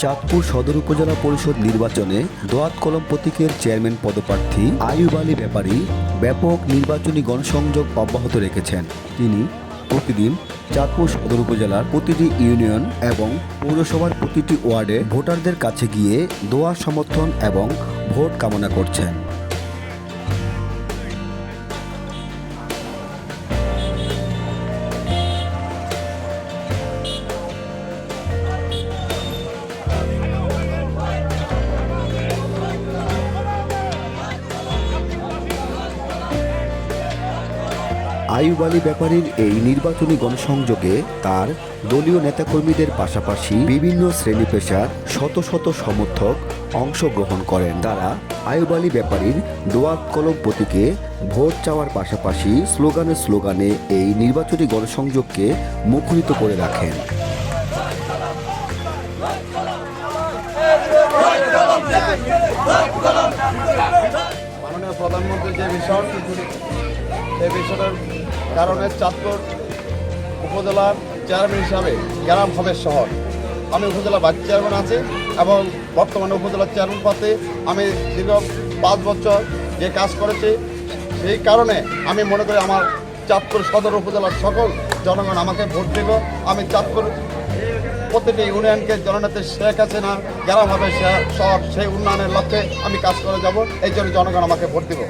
চাঁদপুর সদর উপজেলা পরিষদ নির্বাচনে দোয়াত কলম প্রতীকের চেয়ারম্যান পদপ্রার্থী আয়ুব আলী ব্যাপারী ব্যাপক নির্বাচনী গণসংযোগ অব্যাহত রেখেছেন। তিনি প্রতিদিন চাঁদপুর সদর উপজেলার প্রতিটি ইউনিয়ন এবং পৌরসভার প্রতিটি ওয়ার্ডে ভোটারদের কাছে গিয়ে দোয়া সমর্থন এবং ভোট কামনা করছেন। আয়ুব আলী ব্যাপারীর এই নির্বাচনী গণসংযোগে তার দলীয় নেতাকর্মীদের পাশাপাশি বিভিন্ন শ্রেণি পেশার শত শত সমর্থক অংশগ্রহণ করেন। তারা আয়ুব আলী ব্যাপারীর দোয়াত কলম প্রতীকে ভোট চাওয়ার পাশাপাশি স্লোগানে স্লোগানে এই নির্বাচনী গণসংযোগকে মুখরিত করে রাখেন। প্রধানমন্ত্রী যে মিশন এই মিশনের কারণে চাঁদপুর উপজেলার চেয়ারম্যান হিসাবে গ্রাম হবে শহর। আমি উপজেলা ভাইস চেয়ারম্যান আছি এবং বর্তমানে উপজেলার চেয়ারম্যান পদে আমি দীর্ঘ পাঁচ বছর যে কাজ করেছি, সেই কারণে আমি মনে করি আমার চাঁদপুর সদর উপজেলার সকল জনগণ আমাকে ভোট দেব। আমি চাঁদপুর প্রতিটি ইউনিয়নকে জননেত্রী শেখ হাসিনা, গ্রাম হবে শহর, সেই উন্নয়নের লক্ষ্যে আমি কাজ করে যাব, এই জন্য জনগণ আমাকে ভোট দেব।